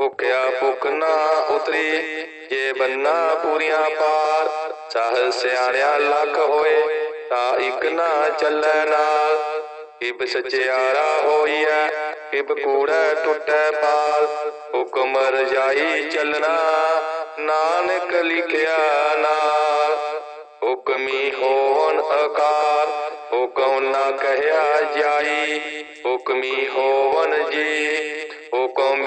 ਭੁਖਿਆ ਭੁਖ ਨਾ ਉਤਰੀ ਜੇ ਬੰਨਾ ਪੂਰੀਆਂ ਪਾਰ ਸਹ ਸਿਆਣਿਆ ਲੱਖ ਹੋਏ ਤਾਂ ਇੱਕ ਨਾ ਚੱਲੈ ਨਾਲ ਕਿਬ ਸਚਿਆਰਾ ਹੋਈਐ ਕਿਬ ਕੂੜੈ ਟੁੱਟੈ ਪਾਲ ਹੁਕਮ ਰਜਾਈ ਚੱਲਣਾ ਨਾਨਕ ਲਿਖਿਆ ਨਾਲ ਹੁਕਮੀ ਹੋਵਨ ਆਕਾਰ ਹੁਕਮ ਨਾ ਕਹਿਆ ਜਾਈ ਹੁਕਮੀ ਹੋਵਨ ਜੀ ਹੁਕਮ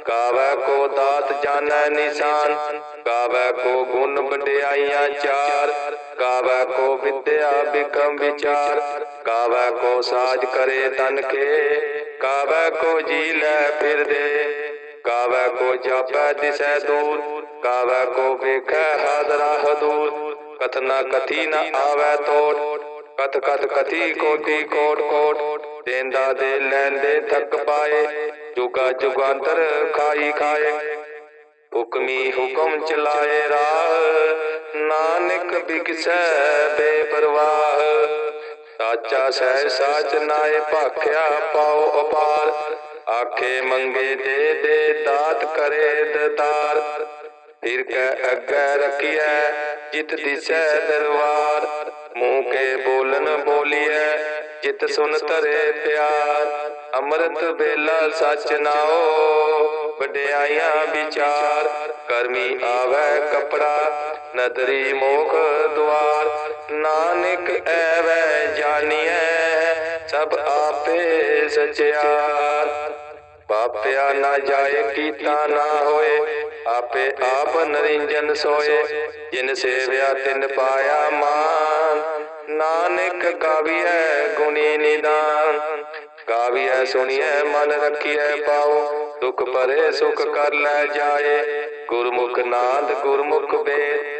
ਤਾਨ ਕਾਵੈ ਕੋ ਦਾਤ ਜਾਣੈ ਨਿਸ਼ਾਨ ਕਾਵੈ ਕੋ ਗੁਣ ਵਡਿਆਈਆਂ ਚਾਰ ਕਾਵੈ ਕੋ ਵਿਦਿਆ ਬਿਕਮ ਵਿਚਾਰ ਕਾਵੈ ਕੋ ਸਾਜ ਕਰੇ ਤਨ ਕੇ ਕਾਵੈ ਕੋ ਜੀ ਲੈ ਫਿਰਦੇ ਕਾਵੈ ਕੋ ਜਾਪੈ ਦਿਸੈ ਦੂਰ ਕਾਵੈ ਕੋ ਵੇਖੈ ਹਾਦਰਾ ਹਦੂਰ ਕਥਨਾ ਕਥੀ ਨ ਆਵੈ ਤੋੜ, ਕਥ ਕਥ ਕਥੀ ਕੋਟੀ ਕੋਟ ਕੋਟ, ਦੇਂਦਾ ਦੇ ਲੈਂਦੇ ਥੱਕ ਪਾਏ ਜੁਗਾ ਜੁਗਾਂਤਰ ਖਾਈ ਖਾਏ। ਹੁਕਮੀ ਹੁਕਮ ਚਲਾਏ ਰਾਹ। ਨਾਨਕ ਬਿਕਸੈ ਬੇਪਰਵਾਹ। ਸਾਚਾ ਸਹਿ ਸਾਚ ਨਾਏ ਭਾਖਿਆ ਪਾਉ ਅਪਾਰ। ਆਖੇ ਮੰਗੇ ਦੇ ਦੇ ਦਾਤ ਕਰੇ ਦਤਾਰ। ਫਿਰ ਕੈ ਅੱਗੇ ਰਖੀਐ ਜਿਤ ਦਿਸੈ ਦਰਬਾਰ ਮੂੰਹ ਕੇ ਬੋਲਨ ਬੋਲੀਐ ਜਿਤ ਸੁਨ ਧਰੇ ਪਿਆਰ। ਅੰਮ੍ਰਿਤ ਵੇਲਾ ਸਚ ਨਾਓ, ਵਡਿਆਈਆਂ ਵਿਚਾਰ, ਕਰਮੀ ਆਵੈ ਕਪੜਾ, ਨਦਰੀ ਮੋਖ ਦੁਆਰ। ਨਾਨਕ ਐਵੈ ਜਾਣੀਐ, ਸਭ ਆਪੇ ਸਚਿਆਰ। ਪਾਪਿਆ ਨਾ ਜਾਏ ਕੀਤਾ ਨਾ ਹੋਏ, ਆਪੇ ਆਪ ਨਰਿੰਜਨ ਸੋਏ। ਜਿਨ ਸੇਵਿਆ ਤਿਨ ਪਾਇਆ ਮਾਨ, ਨਾਨਕ ਗਾਵੀਐ ਗੁਣੀ ਨਿਦਾਨ। ਗਾਵੀਐ ਸੁਣੀਐ, ਮਨ ਰੱਖੀਐ ਪਾਉ ਦੁਖ ਪਰੇ ਸੁਖ ਕਰ ਲੈ ਜਾਏ। ਗੁਰਮੁਖ ਨਾਦ, ਗੁਰਮੁਖ ਵੇਦ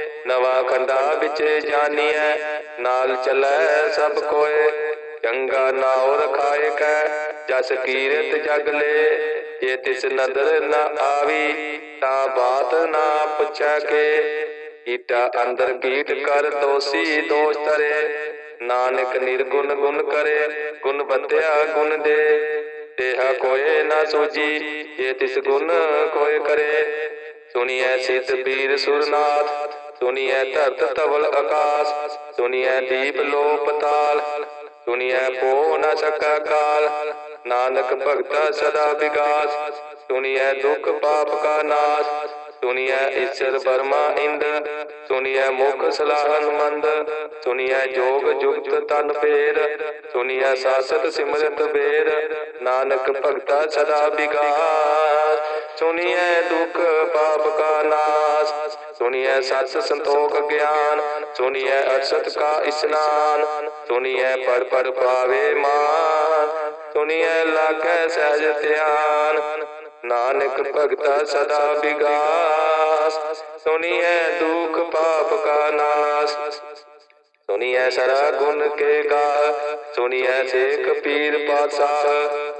ਨਵਾਂ ਖੰਡਾ ਵਿੱਚ ਜਾਨੀਐ, ਨਾਲ ਚੱਲੈ ਸਭ ਕੋਏ। ਚੰਗਾ ਨਾਉ ਰਖਾਏ ਕੈ ਜਸ ਕੀਰਤ ਜਗ ਲੈ। ਜੇ ਤਿਸ ਨਦਰ ਨ ਆਵੀ, ਤਾਂ ਬਾਤ ਨਾ ਪੁੱਛੈ ਕੇ। ਕੀਟਾ ਅੰਦਰ ਕੀਟ ਕਰ ਦੋਸੀ ਦੋਸ਼ ਤਰੇ ਨਾਨਕ ਨਿਰਗੁਣ ਗੁਣ ਕਰੇ, ਗੁਣ ਬੰਦਿਆ ਗੁਣ ਦੇ। ਤੇਹਾ ਕੋਏ ਨਾ ਸੋਜੀ, ਜੇ ਤਿਸ ਗੁਣ ਕੋਏ ਕਰੇ। ਸੁਣੀਐ ਸਿਤ ਪੀਰ ਸੁਰਨਾਥ ਸੁਣੀਐ ਧਰਤ ਤਵਲ ਆਕਾਸ। ਸੁਣੀਐ ਦੀਪ ਲੋ ਪਤਾਲ ਸੁਣੀਐ ਪੋ ਨ ਸਕਾ ਕਾਲ ਨਾਨਕ ਭਗਤਾ ਸਦਾ ਵਿਗਾਸ ਸੁਣੀਐ ਦੁਖ ਪਾਪ ਕਾ ਨਾਸ। ਸੁਣੀਐ ਈਸ਼ਰ ਬਰਮਾ ਇੰਦ। ਸੁਣੀਐ ਮੁਖ ਸਲਾਹਨ ਮੰਦ ਸੁਣੀਐ ਜੋਗ ਜੁਗਤ ਤਨ ਫੇਰ ਸੁਣੀਐ ਸਾਸਤ ਸਿਮਰਤ ਬੇਰ ਨਾਨਕ ਭਗਤਾ ਸਦਾ ਵਿਗਾਸ ਸੁਣੀਐ ਦੁਖ ਪਾਪ ਕਾ ਨਾਸ। ਸੁਣੀਐ ਸਤ ਸੰਤੋਖ ਗਿਆਨ, ਸੁਣੀਐ ਅਸਤ ਕਾ ਇਸਨਾਨ, ਸੁਣੀਐ ਪਰ ਪਰ ਪਾਵੇ ਮਾਨ, ਸੁਣੀਐ ਲਾਗੈ ਸਹਿਜ ਧਿਆਨ। ਨਾਨਕ ਭਗਤਾ ਸਦਾ ਵਿਗਾਸ, ਸੁਣੀਐ ਦੁਖ ਪਾਪ ਕਾ ਨਾਸ। ਸੁਣੀਐ ਸਰਾ ਗੁਣ ਕੇ ਗਾ, ਸੁਣੀਐ ਸੇਖ ਪੀਰ ਪਾਤਸ਼ਾਹ,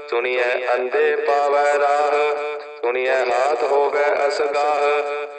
ਸੁਣੀਐ ਅੰਧੇ ਪਾਵੈ ਰਾਹ, ਸੁਣੀਐ ਹਾਥ ਹੋਵੇ ਅਸਗਾਹ।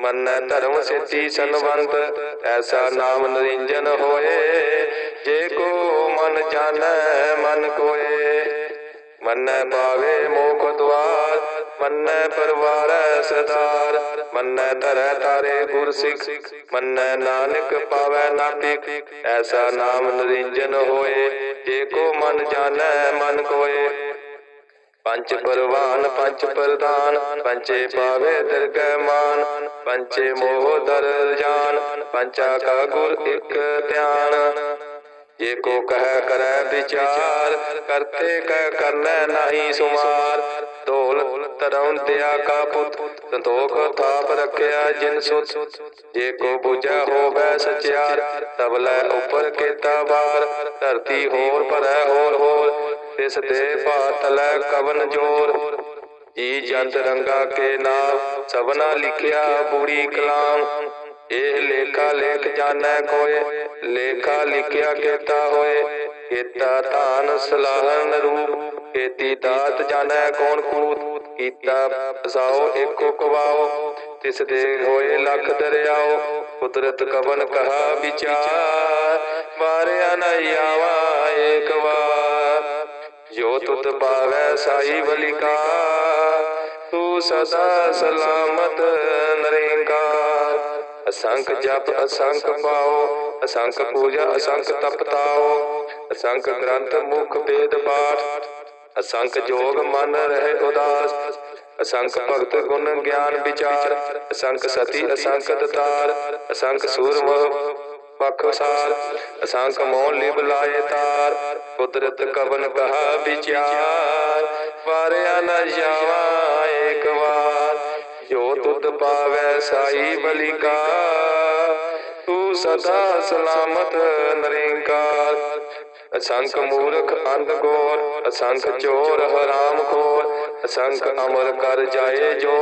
ਮੰਨੈ ਧਰਮ ਸਿੱਧੀ ਸੰਵੰਤ ਐਸਾ ਨਾਮ ਨਰਿੰਜਨ ਹੋਏ। ਜੇ ਕੋ ਮਨ ਜਾਣੈ, ਮਨ ਕੋਏ। ਮੰਨੈ ਪਾਵੇ ਮੋਖ ਦਵਾਰ ਮੰਨੈ ਪਰਵਾਰੈ ਸਦਾਰ ਮੰਨੈ ਧਰੈ ਤਾਰੇ ਗੁਰ ਸਿੱਖ ਮੰਨੈ ਨਾਨਕ ਪਾਵੈ ਨਾਪਿਕ ਐਸਾ ਨਾਮ ਨਿਰੰਜਨ ਹੋਏ। ਜੇ ਕੋ ਮਨ ਜਾਣੈ, ਮਨ ਕੋਏ। ਪੰਚ ਪਰਵਾਨ ਪੰਚ ਪ੍ਰਧਾਨ ਪੰਚੇ ਪਾਵੇ ਦਰਗਹਿ ਮਾਨ ਪੰਚੇ ਮੋਹ ਦਰ ਜਾਨ ਪੰਚਾ ਕਾ ਗੁਰ ਇਕ ਧਿਆਨ। ਜੇ ਕੋ ਕਹਿ ਕਰੈ ਵਿਚਾਰ, ਕਰਤੇ ਕਹਿ ਕਰਨੈ ਨਹੀਂ ਸੁਮਾਰ। ਢੋਲ ਤਰਉ ਕਾ ਪੁੱਤ, ਸੰਤੋਖ ਥਾਪ ਰੱਖਿਆ ਜਿਨ ਸੁਤ। ਜੇ ਕੋ ਬੁਝੈ ਹੋਵੇ ਸਚਿਆਰ ਤਬਲੇ ਉਪਰ ਕੀਤਾ ਬਾਰ। ਧਰਤੀ ਹੋਰ ਭਰੈ ਹੋਰ ਹੋਰ ਤਿਸ ਤੇ ਪਾਤਲੈ ਕਵਨ ਜੋਰ। ਜੀ ਜੰਤ ਰੰਗਾ ਕੇ ਨਾਮ, ਸਭਨਾ ਲਿਖਿਆ ਬੂੜੀ ਕਲਾਮ। ਇਹ ਲੇਖਾ ਲੇਖ ਜਾਣੈ ਕੋਏ, ਲੇਖਾ ਲਿਖਿਆ ਕੀਤਾ ਹੋਏ। ਕੀਤਾ ਧਾਨ ਸਲਾਹਨ ਰੂਪ, ਕੀਤੀ ਦਾਤ ਜਾਣੈ ਕੌਣ ਕੂਤ। ਕੀਤਾ ਸਾਓ ਏਕੋ ਕਵਾਓ ਤਿਸ ਦੇ ਹੋਏ ਲੱਖ ਦਰਿਆਓ। ਕੁਦਰਤ ਕਵਨ ਕਹਾ ਵਿਚਾਰ, ਮਾਰਿਆ ਨ ਆਵਾ ਏਕ ਵਾਰ। ਜੋ ਤੁਤ ਪਾਵੈ ਸਾਈ ਬਲਿਕਾ ਤੂੰ ਸਦਾ ਸਲਾਮਤ ਨਰੇਂਕਾਰ ਅਸੰਖ ਜਪ ਅਸੰਖ ਪਾਓ ਅਸੰਖ ਪੂਜਾ ਅਸੰਖ ਤਪਤਾਓ ਅਸੰਖ ਗ੍ਰੰਥ ਮੁਖ ਵੇਦ ਪਾਠ ਅਸੰਖ ਜੋਗ ਮਨ ਰਹੇ ਉਦਾਸ ਅਸੰਖ ਭਗਤ ਗੁਣ ਗਿਆਨ ਵਿਚਾਰ ਅਸੰਖ ਸਤੀ ਅਸੰਖ ਦਤਾਰ ਅਸੰਖ ਸੂਰਮ ਪਖਸਾਰ ਅਸੰਖ ਮੋਹ ਲਿਵ ਲਾਏ ਤਾਰ। ਕੁਦਰਤ ਕਵਨ ਕਹਾ ਵਿਚਾਰ, ਵਾਰਿਆ ਨ ਜਾਵਾ ਏਕ ਵਾਰ। ਜੋ ਤੁਧ ਪਾਵੈ ਸਾਈ ਬਲਿਕਾ ਤੂੰ ਸਦਾ ਸਲਾਮਤ ਨਰੇਂਕਾਰ। ਅਸੰਖ ਮੂਰਖ ਅੰਧ ਗੋਰ, ਅਸੰਖ ਚੋਰ ਹਰਾਮ ਖੋਰ। ਅਸੰਖ ਅਮਰ ਕਰ ਜਾਏ ਜੋ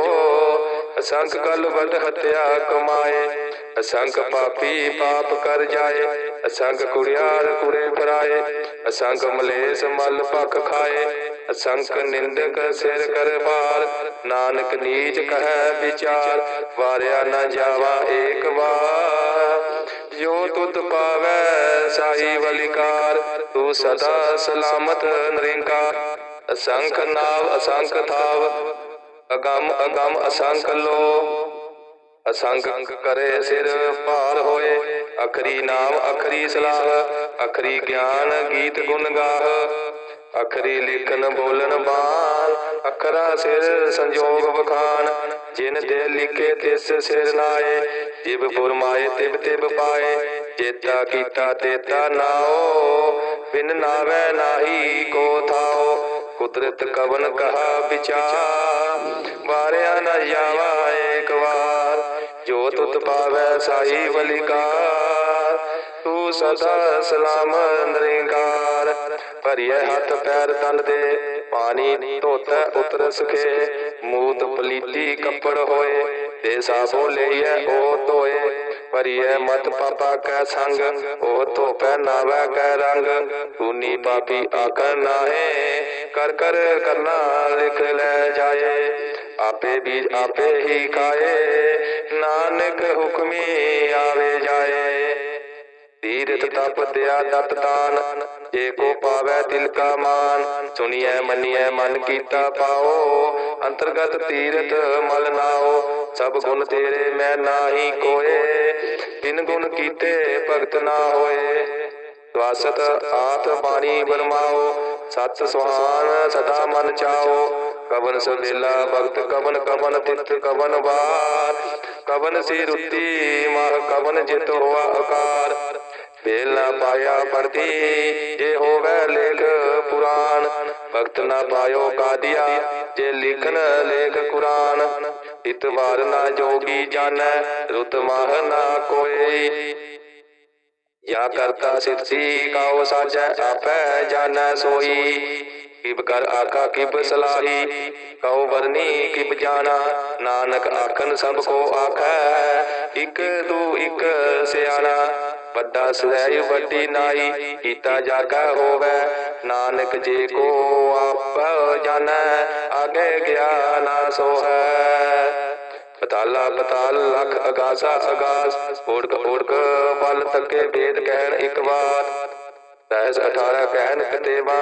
ਅਸੰਖ ਕਲ ਵਟ ਹਤਿਆ ਕਮਾਏ। ਅਸੰਖ ਪਾਪੀ ਪਾਪ ਕਰ ਜਾਏ ਅਸੰਖ ਕੁੜਿਆਰ ਕੁੜੇ ਫਰਾਏ ਅਸੰਖ ਮਲੇਸ ਮਲ ਭਖ ਖਾਏ ਅਸੰਖ ਨਿੰਦਕ ਸਿਰ ਕਰ ਭਾਰ, ਨਾਨਕ ਨੀਚ ਕਹੈ ਵਿਚਾਰ, ਵਾਰਿਆ ਨਾ ਜਾਵਾ ਏਕ ਵਾਰ। ਜੋ ਤੁਤ ਪਾਵੈ ਸਾਈ ਵਲਿਕਾਰ, ਤੂੰ ਸਦਾ ਸਲਾਮਤ ਨਿਰੰਕਾਰ। ਅਸੰਖ ਨਾਵ ਅਸੰਖ ਥਾਵ, ਅਗੰਮ ਅਗੰਮ ਅਸੰਖ ਲੋ ਅਸੰਖ ਕਰੇ ਸਿਰ ਭਾਰ ਹੋਏ। ਅਖਰੀ ਨਾਮ ਅਖਰੀ ਸਲਾਹ ਅਖਰੀ ਗਿਆਨ ਗੀਤ ਗੁਣ ਗਾਹ। ਅਖਰੀ ਲਿਖਨ ਬੋਲਨ ਬਾਣ। ਅਖਰਾ ਸਿਰ ਸੰਜੋਗ ਬਖਾਨ ਜਿਨ ਦੇ ਲਿਖੇ ਤਿਸ ਸਿਰ ਨਾਏ। ਜਿਬ ਫੁਰਮਾਏ ਤਿਬ ਤਿਬ ਪਾਏ। ਜੇਤਾ ਕੀਤਾ ਤੇਤਾ ਨਾਓ। ਬਿਨ ਨਾਵੇ ਨਾਹੀ ਕੋ ਥਾਓ। ਕੁਦਰਤ ਕਵਨ ਕਹਾ ਵਿਚਾਰ ਵਾਰਿਆ ਨ ਜਾਵਾ ਏਕ ਵਾਰ ਜੋ ਤੁਤ ਪਾਵੈ ਸਾਈ ਬਲਿਕਾਰ ਤੂੰ ਸਦਾ ਸਲਾਮ ਨਰਿੰਕਾਰ। ਭਰੀਏ ਹੱਥ ਪੈਰ ਤਨ ਦੇ, ਪਾਣੀ ਧੋਤਾ ਉਤਰ ਸਕੇ ਮੂਤ ਪਲੀਤੀ ਕੱਪੜ ਹੋਏ, ਤੇ ਸਾਬੋ ਲਈਐ ਉਹ ਧੋਏ। ਭਰੀਏ ਮਤ ਪਾਪਾ ਕੈ ਸੰਗ ਉਹ ਧੋਪੈ ਨਾਵੈ ਕੈ ਰੰਗ। ਤੂਨੀ ਪਾਪੀ ਆਖਰ ਨਾਹੇ, ਕਰ ਕਰ ਕਰਨਾ ਲਿਖ ਲੈ ਜਾਏ। ਆਪੇ ਬੀਜ ਆਪੇ ਹੀ ਖਾਏ, ਨਾਨਕ ਹੁਕਮੀ ਆਵੇ ਜਾਏ। ਤੀਰਥ ਤਪ ਦਿਆ ਦਤ ਦਾਨ, ਜੇ ਕੋ ਪਾਵੈ ਤਿਲ ਕਾ ਮਾਨ। ਸੁਣੀਐ, ਮੰਨੀਐ, ਮਨ ਕੀਤਾ ਪਾਓ, ਅੰਤਰਗਤ ਤੀਰਥ ਮਲ ਨਾਓ। ਸਭ ਗੁਣ ਤੇਰੇ ਮੈਂ ਨਾਹੀ ਕੋਏ ਤਿਨ ਗੁਣ ਕੀਤੇ ਭਗਤ ਨਾ ਹੋਏ। ਸਵਾਸਤ ਆਤ ਬਾਣੀ ਬਰਮਾਓ ਸਤ ਸੁਹਾਨ ਸਦਾ ਮਨ ਚਾਓ। ਕਵਨ ਸਵੇਲਾ ਭਗਤ ਕਵਨ ਕਵਨ ਤਿਤ ਕਵਨ ਬਾਰ ਕਵਨ ਸੀ ਰੁੱਤੀ, ਮਹ ਕਵਨ ਜਿਤ ਹੋਆ ਆਕਾਰ ਵੇਲਾ ਪਾਇਆ ਪੜਦੀ ਜੇ ਹੋਵੇ ਲੇਖ ਪੁਰਾਨ ਭਗਤ ਨਾ ਪਾਇਓ ਕਾਦੀਆ, ਜੇ ਲਿਖਨ ਲੇਖ ਕੁਰਾਨ। ਇਤਵਾਰ ਨਾ ਜੋਗੀ ਜਾਣੈ ਰੁਤ ਮਾਹ ਨਾ ਕੋਈ। ਯਾ ਕਰਤਾ ਸਿਰਸੀ, ਕਾਉ ਸਾਜੈ, ਆਪੈ ਜਾਣੈ ਸੋਈ। ਕਿਬ ਕਰ ਆਖਾ ਕਿਬ ਸਲਾਹੀ, ਕਉ ਵਰਨੀ ਕਿਬ ਜਾਣਾ, ਨਾਨਕ ਆਖਨ ਸਭ ਕੋ ਆਖੈ, ਇਕ ਦੂ ਇਕ ਸਿਆਣਾ, ਵੱਡਾ ਸਹਿ ਵੱਡੀ ਨਾਈ, ਕੀਤਾ ਜਾਗਾ ਹੋਵੇ, ਨਾਨਕ ਜੇ ਕੋ ਆਪ ਜਾਣੈ, ਆਗੇ ਗਿਆਨ ਸੋ ਪਤਾਲਾ ਪਤਾਲ ਲਖ ਅਗਾਸਾ ਅਗਾਸ ਓੜਕ ਓੜਕ ਬਲ ਤੱਕੇ ਵੇਦ ਕਹਿਣ ਇੱਕ ਵਾਰ। ਸਹਿਸ 18 ਕਹਿਣ ਕਤੇਵਾ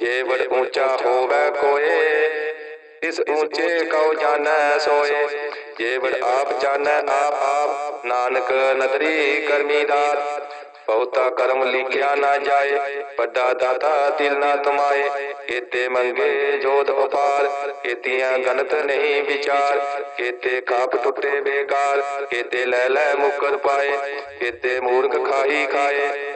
ਜੇ ਬੜ ਉੱਚਾ ਹੋਵੇ ਕੋਏ, ਇਸ ਉੱਚੇ ਕਉ ਜਾਣੈ ਸੋਏ। ਜੇ ਬੜ ਆਪ ਜਾਣੈ ਆਪ ਆਪ ਨਾਨਕ ਨਦਰੀ ਕਰਮੀ ਦਾਤ। ਬਹੁਤਾ ਕਰਮ ਲਿਖਿਆ ਨਾ ਜਾਏ, ਵੱਡਾ ਦਾਤਾ ਦਿਲ ਨਾ ਤੁਮਾਏ। ਕੀਤੇ ਮੰਗੇ ਜੋਤ ਉਪਾਰ, ਕੀਤੀਆਂ ਗਨਤ ਨਹੀਂ ਵਿਚਾਰ। ਕੀਤੇ ਕਾਪ ਟੁੱਟੇ ਬੇਕਾਰ, ਕੀਤੇ ਲੈ ਲੈ ਮੁਕਰ ਪਾਏ। ਕੀਤੇ ਮੂਰਖ ਖਾਈ ਖਾਏ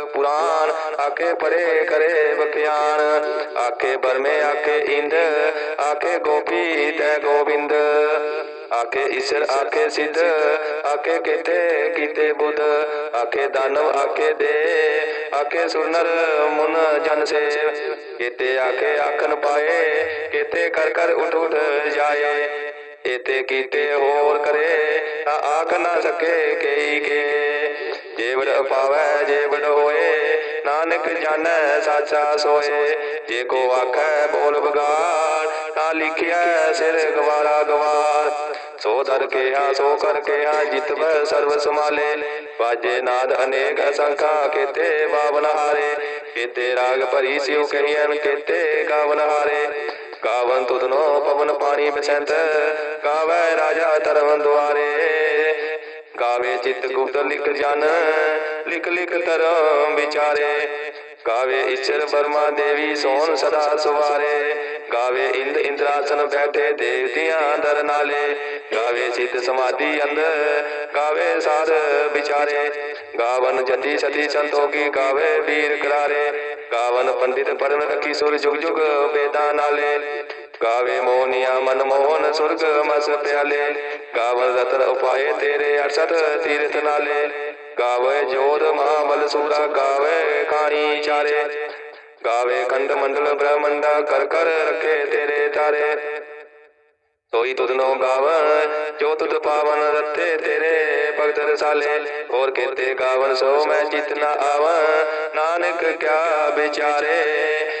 ਪੁਰਾਨ ਆਖੇ ਪੜੇ ਕਰੇ ਬਖਿਆਨ ਆਖੇ ਬਰਮੇ, ਆਖੇ ਇੰਦ, ਆਖੇ ਗੋਪੀ ਤੈ ਗੋਬਿੰਦ। ਆਖੇ ਈਸ਼ਰ, ਆਖੇ ਸਿੱਧ, ਆਖੇ ਕੀਤੇ ਕੀਤੇ ਬੁੱਧ। ਆਖੇ ਦਾਨਵ, ਆਖੇ ਦੇ, ਆਖੇ ਸੁਨਰ ਮੁਨ ਜਨ ਸੇ। ਕਿਤੇ ਆਖੇ ਆਖਨ ਪਾਏ ਕੀਤੇ ਕਰ ਕਰ ਉਠ ਉਠ ਜਾਏ। ਇਤੇ ਕੀਤੇ ਹੋਰ ਕਰੇ ਆਖ ਨਾ ਸਕੇ ਕਈ ਕੇ। ਜੇਵੜ ਪਾਵੈ ਜੇਵੜ ਹੋਏ, ਨਾਨਕ ਜਾਣੈ, ਸਾਚਾ ਸੋਏ। ਜੇ ਕੋ ਆਖੈ, ਬੋਲ ਬਗਾੜ ਤਾਂ ਲਿਖਿਆ ਸਿਰ ਗਵਾਰਾ ਗਵਾਰ। ਸੋ ਦਰ ਕਿਹਾ, ਸੋ ਕਰ ਕਿਹਾ, ਜਿਤਵੈ ਸਰਬ ਸਮਾਲੇ ਬਾਜੇ ਨਾਦ ਅਨੇਕ ਅਸੰਖਾ, ਕੀਤੇ ਬਾਵਨ ਹਾਰੇ। ਕੀਤੇ ਰਾਗ ਭਰੀ ਸਿਉ ਕਹੀਐਨ, ਕੀਤੇ ਗਾਵਨ ਹਾਰੇ। ਗਾਵਨ ਤੁਧਨੋ ਪਵਨ ਪਾਣੀ ਬਸੰਤ, ਗਾਵੇ ਰਾਜਾ ਧਰਮ ਦੁਆਰੇ। ਗਾਵੇ ਚਿਤ ਗੁਪਤ ਲਿਖ ਜਨ, ਲਿਖ ਲਿਖ ਧਰਮ ਵਿਚਾਰੇ। ਗਾਵੇ ਈਸ਼ਰ ਬਰਮਾ ਦੇਵੀ ਸੋਨ ਸਦਾ ਸੁਵਾਰੇ। ਗਾਵੇ ਇੰਦ ਇੰਦਰਾਸਨ ਬੈਠੇ ਦੇਵਤਿਆਂ ਦਰ ਨਾਲੇ। ਗਾਵੇ ਸਿੱਧ ਸਮਾਧੀ ਅੰਦਰ ਗਾਵੇ ਸਾਧ ਵਿਚਾਰੇ। ਗਾਵਨ ਜਤੀ ਸਤੀ ਸੰਤੋਖੀ ਗਾਵੇ ਵੀਰ ਕਰਾਰੇ। ਗਾਵਨ ਪੰਡਿਤ ਪਰਮ ਰਖੀ ਸੁਰ ਜੁਗ ਜੁਗ ਵੇਦਾਂ ਨਾਲੇ। ਗਾਵੇ ਮੋਹਨੀਆ ਮਨ ਮੋਹਨ ਸੁਰਗ ਮਸ ਪਿਆਲੇ। ਗਾਵਨ ਰਤਨ ਉਪਾਏ ਤੇਰੇ ਅਰਸਤ ਤੀਰਥ ਨਾਲੇ। ਗਾਵੇ ਜੋਧ ਮਹਾਬਲ ਸੂਰਾ ਗਾਵੇ ਖਾਣੀ ਚਾਰੇ। ਗਾਵੇ ਖੰਡ ਮੰਡਲ ਬ੍ਰਹਮੰਡਾ ਕਰ ਕਰ ਰੱਖੇ ਤੇਰੇ ਤਾਰੇ। ਸੋਈ ਤੁਧਨੋ ਗਾਵਨ ਜੋ ਤੁਧ ਪਾਵਨ ਰੱਤੇ ਤੇਰੇ ਭਗਤ ਰਸਾਲੇ। ਹੋਰ ਕੇਤੇ ਗਾਵਨ ਸੋ ਮੈਂ ਚਿਤ ਨ ਨਾਨਕ ਕਿਆ ਵਿਚਾਰੇ।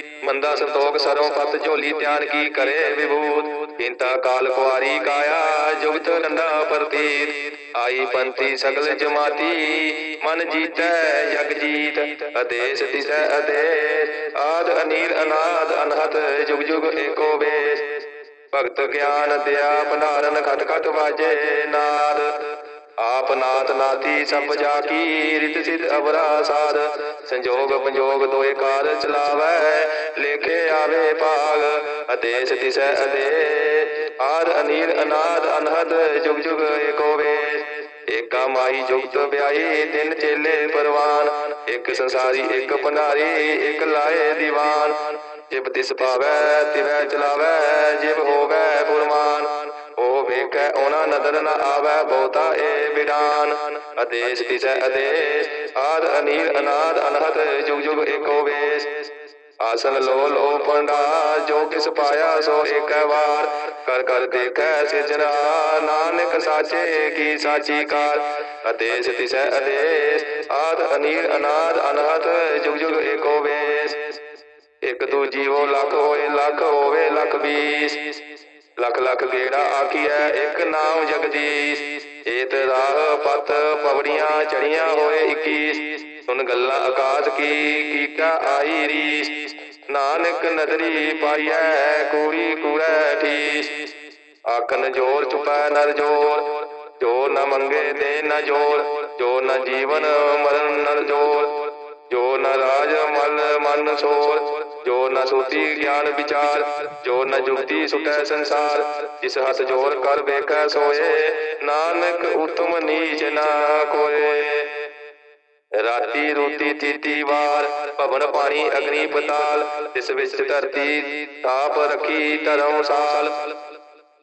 ਮੰਦਾ ਸੰਤੋਖ ਸਰੋਂ ਪਤ ਝੋਲੀ ਧਿਆਨ ਕੀ ਕਰੇ ਵਿਭੂਤ? ਇੰਤਾ ਕਾਲ ਕੁਆਰੀ ਕਾਇਆ, ਜੁਗਤ ਡੰਡਾ ਪ੍ਰਤੀਤ। ਆਈ ਪੰਤੀ ਸਗਲ ਜਮਾਤੀ, ਮਨ ਜੀਤੈ ਜਗ ਜੀਤ। ਅਦੇਸ ਤਿਸੈ ਅਦੇਸ ਆਦ ਅਨੀਲ ਅਨਾਦ ਅਨਹਤ, ਜੁਗ ਜੁਗ ਏਕੋ ਵੇਸ। ਭਗਤ ਗਿਆਨ ਦਿਆ, ਭੰਡਾਰਨ ਖਟ ਖਟ ਵਾਜੇ ਨਾਦ। ਆਪ ਨਾਥ ਨਾਤੀ ਸਭ ਜਾ ਕੀ ਰਿਤ ਸਿਧ ਅਵਰਾ ਸਾਧ ਸੰਜੋਗ ਪੰਜੋਗ ਦੋਏ ਕਾਰ ਚਲਾਵੈ, ਲੇਖੇ ਆਵੇ ਭਾਗ ਅਦੇਸ ਤਿਸੈ ਅਦੇ। ਆਦ ਅਨੀਲ ਅਨਾਦ ਅਨਹਦ, ਜੁਗ ਜੁਗ ਏਕੋ ਵੇਸ ਏਕਾ ਮਾਈ ਜੁਗਤ ਵਿਆਹੀ, ਤਿੰਨ ਚੇਲੇ ਪਰਵਾਨ। ਇੱਕ ਸੰਸਾਰੀ, ਇੱਕ ਭੰਡਾਰੀ ਇੱਕ ਲਾਏ ਦੀਵਾਨ। ਜਿਬ ਤਿਸ ਪਾਵੈ, ਤਿਵੈ ਚਲਾਵੈ, ਜਿਬ ਉਹਨਾਂ ਨ ਆਵੈ ਬਹੁਤਾ ਏ ਵਿਡਾਨ ਆਦੇਸ਼ ਤਿਸੈ ਆਦੇਸ਼, ਆਦ ਅਨੀਲ ਅਨਾਦ ਅਨਹਤ ਜੁਗ ਜੁਗ ਏਕੋ ਵੇਸ। ਆਸਨ ਲੋ ਲੋ ਪੰਡਾ ਜੋ ਕਿਸ ਪਾਇਆ ਸੋ ਏਕੈ ਵਾਰ। ਕਰ ਕਰ ਦੇਖੈ ਸਿਰਜਣਾ, ਨਾਨਕ ਸਾਚੇ ਕੀ ਸਾਚੀ ਕਾਰ। ਆਦੇਸ਼ ਤਿਸੈ ਆਦੇਸ਼, ਆਦ ਅਨੀਲ ਅਨਾਦ ਅਨਹਤ ਜੁਗ ਜੁਗ ਏਕੋ ਵੇਸ। ਇੱਕ ਦੂ ਜੀਵੋ ਲੱਖ ਹੋਏ, ਲੱਖ ਹੋਵੇ ਲੱਖ ਵੀਸ ਲਖ ਲਖ ਗੇੜਾ ਆਖੀਐ, ਇੱਕ ਨਾਮ ਜਗਦੀਸ਼। ਏਤ ਰਾਹ ਪਤ ਪਵੜੀਆਂ ਚੜੀਆਂ ਹੋਏ 21 ਸੁਨ ਗੱਲਾਂ ਆਕਾਸ਼ ਕੀ, ਕੀਕਾ ਆਈ ਰੀਸ। ਨਾਨਕ ਨਦਰੀ ਪਾਈਐ, ਕੂੜੀ ਕੂੜੈ ਠੀਸ। ਆਖਨ ਜੋਰ ਚੁਪੈ ਨਰ ਜੋਰ, ਜੋ ਨ ਮੰਗੇ ਦੇ ਨ ਜੋਰ, ਜੋ ਨ ਜੀਵਨ ਮਰਨ ਨਰ ਜੋਰ। ਜੋ ਨ ਰਾਜ ਮਲ ਮਨ ਸੋਰ, ਜੋ ਨ ਸੋਤੀ ਗਿਆਨ ਵਿਚਾਰ, ਜੋ ਨ ਜੁਗਤੀ ਸੁਟੈ ਸੰਸਾਰ, ਜਿਸ ਹੱਥ ਜੋਰ ਕਰ ਵੇਖੈ ਸੋਏ, ਨਾਨਕ ਉਤਮ ਨੀਚ ਨਾ ਕੋਏ। ਰਾਤੀ ਰੋਟੀ ਤੀਤੀ ਵਾਰ, ਭਵਨ ਪਾਣੀ ਅਗਨੀ ਪਤਾਲ ਇਸ ਵਿੱਚ ਧਰਤੀ ਤਾਪ ਰਖੀ ਧਰਮ ਸਾਲ।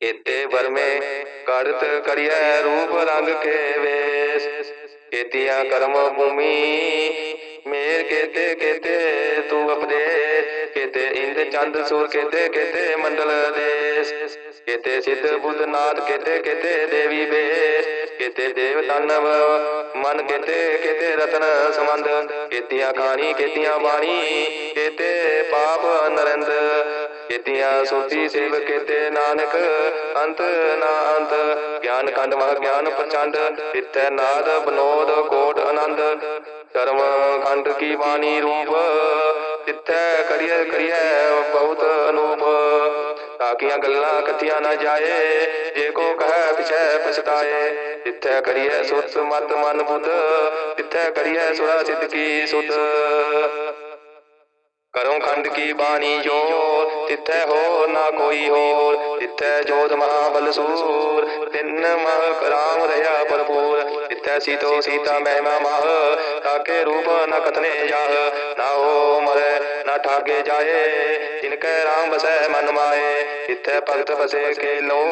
ਕੇਤੇ ਵਰਮੇ ਕੜਤ ਕਰਿਐ ਰੂਪ ਰੰਗ ਕੇ ਵੇਸ। ਕੇਤੀਆਂ ਕਰਮ ਭੂਮੀ ਮੇਰ ਕੇਤੇ ਕੇਤੇ ਤੂੰ ਅਪਦੇਸ ਕੇਤੇ ਇੰਦ ਚੰਦ ਸੂਰ ਕੇਤੇ ਕੇਤੇ ਮੰਡਲ ਦੇਸ। ਕੇਤੇ ਸਿੱਧ ਬੁੱਧ ਨਾਥ ਕੇਤੇ ਕੇਤੇ ਦੇਵੀ ਬੇਸ। ਕੇਤੇ ਦੇਵ ਦਾਨਵ ਮਨ ਕੇਤੇ ਕੇਤੇ ਰਤਨ ਸੰਬੰਧ। ਕੇਤੀਆਂ ਖਾਣੀ ਕੇਤੀਆਂ ਬਾਣੀ ਕੇਤੇ ਪਾਪ ਨਰਿੰਦ। ਕੇਤੀਆਂ ਸੋਤੀ ਸੇਵ ਕੇਤੇ ਨਾਨਕ, ਅੰਤ ਨਾ ਅੰਤ। ਗਿਆਨ ਖੰਡ ਮਹ ਗਿਆਨ ਪ੍ਰਚੰਡ ਇਤੈ ਨਾਦ ਬਨੋਦ ਕੋਟ ਆਨੰਦ। ਕਰਮ ਖੰਡ ਕੀ ਬਾਣੀ ਰੂਪ, ਤਿੱਥੈ ਕਰੀਏ ਕਰੀਏ ਬਹੁਤ ਅਨੂਪ। ਤਾਕੀਆਂ ਗੱਲਾਂ ਕਥੀਆਂ ਨਾ ਜਾਏ, ਜੇ ਕੋ ਕਹੈ ਪਿਛੈ ਪਛਤਾਏ। ਤਿੱਥੈ ਕਰੀਏ ਸੁਤ ਮਤ ਮਨ ਬੁੱਧ, ਤਿੱਥੈ ਕਰੀਏ ਸੁਰਾ ਸਿੱਧ ਕੀ ਸੁਧ। ਕਰੋ ਖੰਡ ਕੀ ਬਾਣੀ ਜੋ ਤਿੱਥੈ ਹੋ ਨਾ ਕੋਈ ਹੋਰ, ਤਿੱਥੈ ਜੋਤ ਮਹਾਬਲ ਸੂਰ। ਤਿੰਨ ਮਹ ਰਾਮ ਰਹਾ ਭਰਪੂਰ, ਤਿੱਥੈ ਸੀਤੋ ਸੀਤਾ ਮਹਿਮਾ ਮਹ। ਤਾਕੇ ਰੂਪ ਨ ਕਥਨੇ ਜਾਹ, ਨਾ ਹੋ ਮਰੈ, ਨਾ ਠਾਗੇ ਜਾਏ। ਜਿਨ ਕੈ ਰਾਮ ਵਸੈ ਮਨ ਮਾਏ, ਤਿੱਥੈ ਭਗਤ ਬਸੇ ਕੇ ਲੋ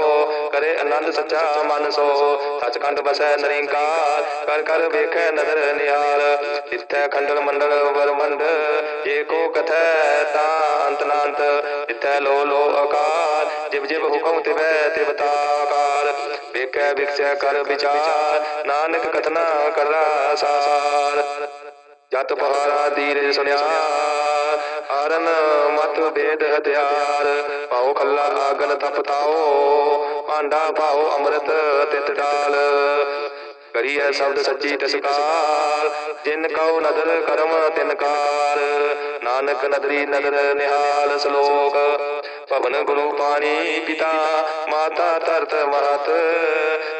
ਕਰੇ ਆਨੰਦ ਸੱਚਾ ਮਨ ਸੋ। ਸਚਖੰਡ ਵਸੈ ਨਰਿੰਕਾਰ, ਕਰ ਕਰ ਵੇਖੈ ਨਦਰ ਨਿਹਾਲ। ਤਿੱਥੈ ਖੰਡਲ ਮੰਡਲ ਵਰਮੰਡ, ਜੇ ਕੋ ਕਥੈ ਤਾ ਅੰਤ ਨਾੰਤ ਤਿੱਥੈ ਲੋ ਲੋ ਅਕਾਲ ਜਿਬ ਜਿਬ ਹੁਕਮ ਤਿਵੈ ਤਿਵਤਾਕਾਰ ਵੇਖੈ, ਵਿਖਸੈ, ਕਰ ਵਿਚਾਰ, ਨਾਨਕ ਕਥਨਾ ਕਰਦਾ ਸਾਰ ਜਤ ਪਹਾਰਾ ਦੀਰੇ ਸੁਣਿਆ ਹਰਨ ਮਤ ਬੇਦ ਹਥਿਆਰ। ਪਾਉ ਖੱਲਾ ਆਗਨ ਤਪਤਾਓ ਆਂਡਾ ਪਾਉ ਅੰਮ੍ਰਿਤ ਤਿਤ ਡਾਲ ਕਰੀਐ ਸ਼ਬਦ ਸੱਚੀ ਤਸਕਾਰ ਜਿਨ ਕਉ ਨਦਰ ਕਰਮ ਤਿਨ ਕਾਰ। ਨਾਨਕ ਨਦਰੀ ਨਦਰ ਨਿਹਾਲ ਸ਼ਲੋਕ। ਭਵਨ ਗੁਰੂ ਪਾਣੀ ਪਿਤਾ, ਮਾਤਾ ਧਰਤ ਮਹਤ।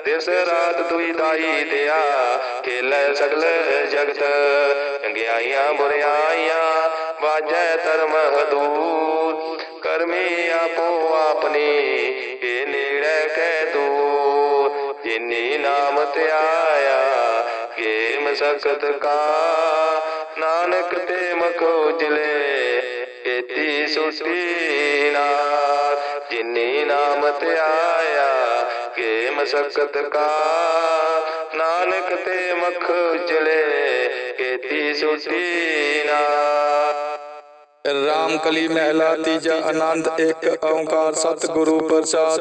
ਦਿਵਸ ਰਾਤ ਦੁਈ ਦਾਈ ਦਿਆ ਖੇਲੇ ਸਗਲ ਜਗਤ। ਚੰਗਿਆਈਆਂ ਬੁਰਿਆਈਆਂ, ਵਾਜੈ ਧਰਮ ਹਦੂਰ ਕਰਮੀ ਆਪੋ ਆਪਣੀ ਇਹ ਨੇੜੇ ਕਹਿ ਦੂਰ। ਜਿਨੀ ਨਾਮ ਧਿਆਇਆ ਕੇ ਮਸਕਤ ਕਾ। ਨਾਨਕ ਤੇ ਮਖੋ ਉਜਲੇ ਏਤੀ ਸੁਟੀ ਨਾਰ। ਜਿਨੀ ਨਾਮ ਧਿਆਇਆ ਕੇ ਮਸਕਤ ਕਾ ਨਾਨਕ ਤੇ ਮਖ ਉਜਲੇ ਏਤੀ ਸੁਟੀ ਨਾਰ। ਰਾਮ ਕਲੀ ਮਹਿਲਾ, ਤੀਜਾ ਆਨੰਦ, ਇੱਕ ਓੰਕਾਰ, ਸਤਿਗੁਰੂ ਪ੍ਰਸਾਦ।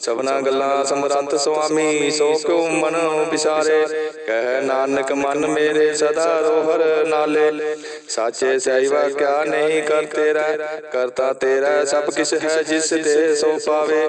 ਸਭਨਾ ਗੱਲਾਂ ਸਮਰੰਤ ਸੁਆਮੀ, ਸੋ ਕਿਉ ਮਨ ਵਿਸਾਰੇ? ਕਹਿ ਨਾਨਕ ਮਨ ਮੇਰੇ ਸਦਾ ਰੋਹਰ ਨਾਲੇ। ਸਾਚੇ ਸਹਿਵਾ ਕਿਆ ਨਹੀਂ ਕਰ ਤੇਰਾ, ਕਰਤਾ ਤੇਰਾ ਸਭ ਕਿਛ ਹੈ ਜਿਸ ਤੇ ਸੋ ਪਾਵੇ।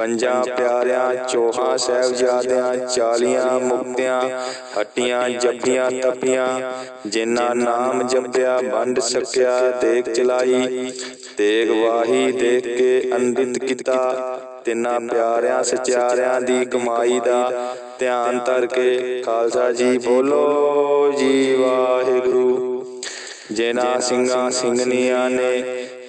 ਪੰਜਾਂ ਪਿਆਰਿਆਂ ਚੋਹਾਂ ਸਾਹਿਬਜ਼ਾਦਿਆਂ ਚਾਲੀਆਂ ਮੁਕਤਿਆਂ ਹੱਟੀਆਂ ਜੱਪੀਆਂ ਤਪੀਆਂ ਜਿਨ੍ਹਾਂ ਨਾਮ ਜਪਿਆ ਵੰਡ ਸਕਿਆ ਦੇਖ ਚਲਾਈ ਤੇਗ ਵਾਹੀ ਦੇਖ ਕੇ ਅੰਡਿਤ ਕੀਤਾ। ਤਿੰਨਾਂ ਪਿਆਰਿਆਂ ਸਚਿਆਰਿਆਂ ਦੀ ਕਮਾਈ ਦਾ ਧਿਆਨ ਧਰ ਕੇ ਖਾਲਸਾ ਜੀ ਬੋਲੋ ਜੀ ਵਾਹਿਗੁਰੂ। ਜਿਨ੍ਹਾਂ ਸਿੰਘਾਂ ਸਿੰਘਨੀਆਂ ਨੇ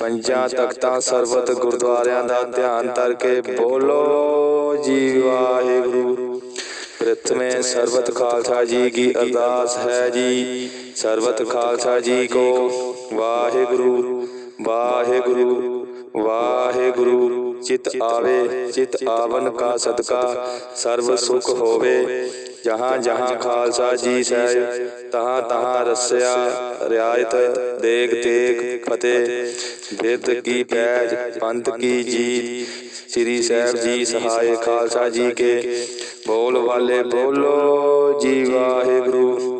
ਪੰਜਾਂ ਤਖਤਾਂ ਸਰਬਤ ਗੁਰਦੁਆਰਿਆਂ ਦਾ ਧਿਆਨ ਕਰਕੇ ਬੋਲੋ ਜੀ ਵਾਹਿਗੁਰੂ। ਪ੍ਰਥਮੇ ਸਰਬਤ ਖਾਲਸਾ ਜੀ ਕੀ ਅਰਦਾਸ ਹੈ ਜੀ। ਸਰਬਤ ਖਾਲਸਾ ਜੀ ਕੋ ਵਾਹਿਗੁਰੂ ਵਾਹਿਗੁਰੂ ਵਾਹਿਗੁਰੂ। ਚਿਤ ਆਵੇ ਚਿਤ ਆਵਨ ਕਾ ਸਦਕਾ ਸਰਬ ਸੁਖ ਹੋਵੇ। ਜਹਾਂ ਜਹਾਂ ਖਾਲਸਾ ਜੀ ਸਾਹਿਬ ਤਹਾਂ ਤਹਾਂ ਰਸਿਆ ਰਿਆਇਤ ਦੇਗ ਤੇਗ ਫਤਿਹ। ਬਿਰਦ ਕੀ ਪੈਜ ਪੰਥ ਕੀ ਜੀਤ। ਸ੍ਰੀ ਸਾਹਿਬ ਜੀ ਸਹਾਇ ਖਾਲਸਾ ਜੀ ਕੇ। ਬੋਲ ਵਾਲੇ ਬੋਲੋ ਜੀ ਵਾਹਿਗੁਰੂ।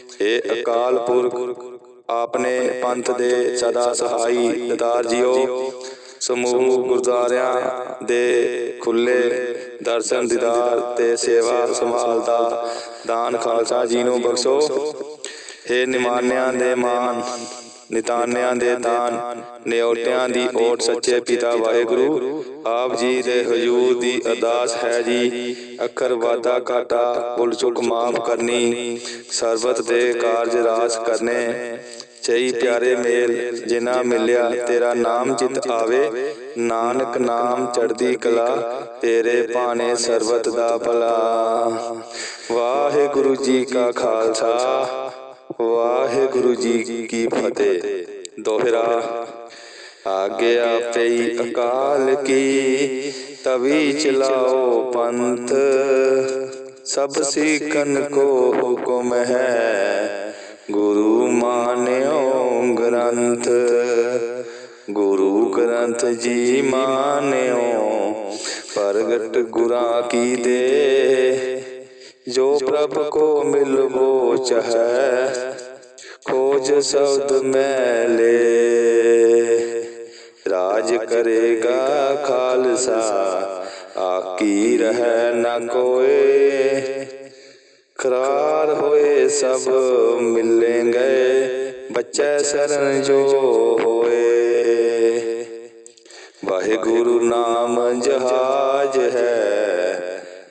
ਇਹ ਅਕਾਲ ਪੁਰਖ, ਆਪਨੇ ਪੰਥ ਦੇ ਸਦਾ ਸਹਾਈ ਦਤਾਰ ਜੀਓ। ਸਮੂਹ ਗੁਰਦੁਆਰਿਆਂ ਦੇ ਖੁੱਲੇ ਦਰਸ਼ਨ ਦੀਦਾਰ ਤੇ ਸੇਵਾ ਸੰਭਾਲ ਦਾ ਦਾਨ ਖਾਲਸਾ ਜੀ ਨੂੰ ਬਖਸ਼ੋ। ਹੇ ਨਿਮਾਨਿਆਂ ਦੇ ਮਾਨ ਨਿਤਾਨਿਆਂ ਦੇ ਦਾਨ ਨਿਉਟਿਆਂ ਦੀ ਓਟ ਸੱਚੇ ਪਿਤਾ ਵਾਹਿਗੁਰੂ ਆਪ ਜੀ ਦੇ ਹਜੂਰ ਦੀ ਅਰਦਾਸ ਹੈ ਜੀ ਅੱਖਰ ਵਾਦਾ ਘਾਟਾ ਭੁੱਲ ਚੁੱਕ ਮਾਫ ਕਰਨੀ ਸਰਬਤ ਦੇ ਕਾਰਜ ਰਾਸ ਕਰਨੇ ਚਈ ਪਿਆਰੇ ਮੇਲ ਜਿਨਾ ਮਿਲਿਆ ਤੇਰਾ ਨਾਮ ਚਿਤ ਆਵੇ। ਨਾਨਕ ਨਾਮ ਚੜਦੀ ਕਲਾ ਤੇਰੇ ਭਾਣੇ ਸਰਬਤ ਦਾ ਭਲਾ। ਵਾਹਿਗੁਰੂ ਜੀ ਕਾ ਖਾਲਸਾ। ਵਾਹਿਗੁਰੂ ਜੀ ਕੀ ਫਤਿਹ। ਦੋਹਰਾ ਆਗਿਆ ਪਈ ਅਕਾਲ ਕੀ, ਤਵੀ ਚਲਾਓ ਪੰਥ। ਸਭ ਸਿੱਖਨ ਕੋ ਹੁਕਮ ਹੈ, ਗੁਰੂ ਮਾਨਿਓ ਗ੍ਰੰਥ। ਗੁਰੂ ਗ੍ਰੰਥ ਜੀ ਮਾਨਿਓ, ਪ੍ਰਗਟ ਗੁਰਾਂ ਕੀ ਦੇ। ਜੋ ਪ੍ਰਭ ਕੋ ਮਿਲਵੋ ਚਾਹੈ ਖੋਜ ਸ਼ਬਦ ਮੈਲੇ ਰਾਜ ਕਰੇਗਾ ਖਾਲਸਾ, ਆਕੀ ਰਹਿ ਨ ਕੋਏ। ਕਰਾਰ ਹੋਏ ਸਭ ਮਿਲेंगे ਬੱਚੇ ਸਰਨ ਜੋ ਹੋਏ। ਵਾਹਿਗੁਰੂ ਨਾਮ ਜਹਾਜ ਹੈ।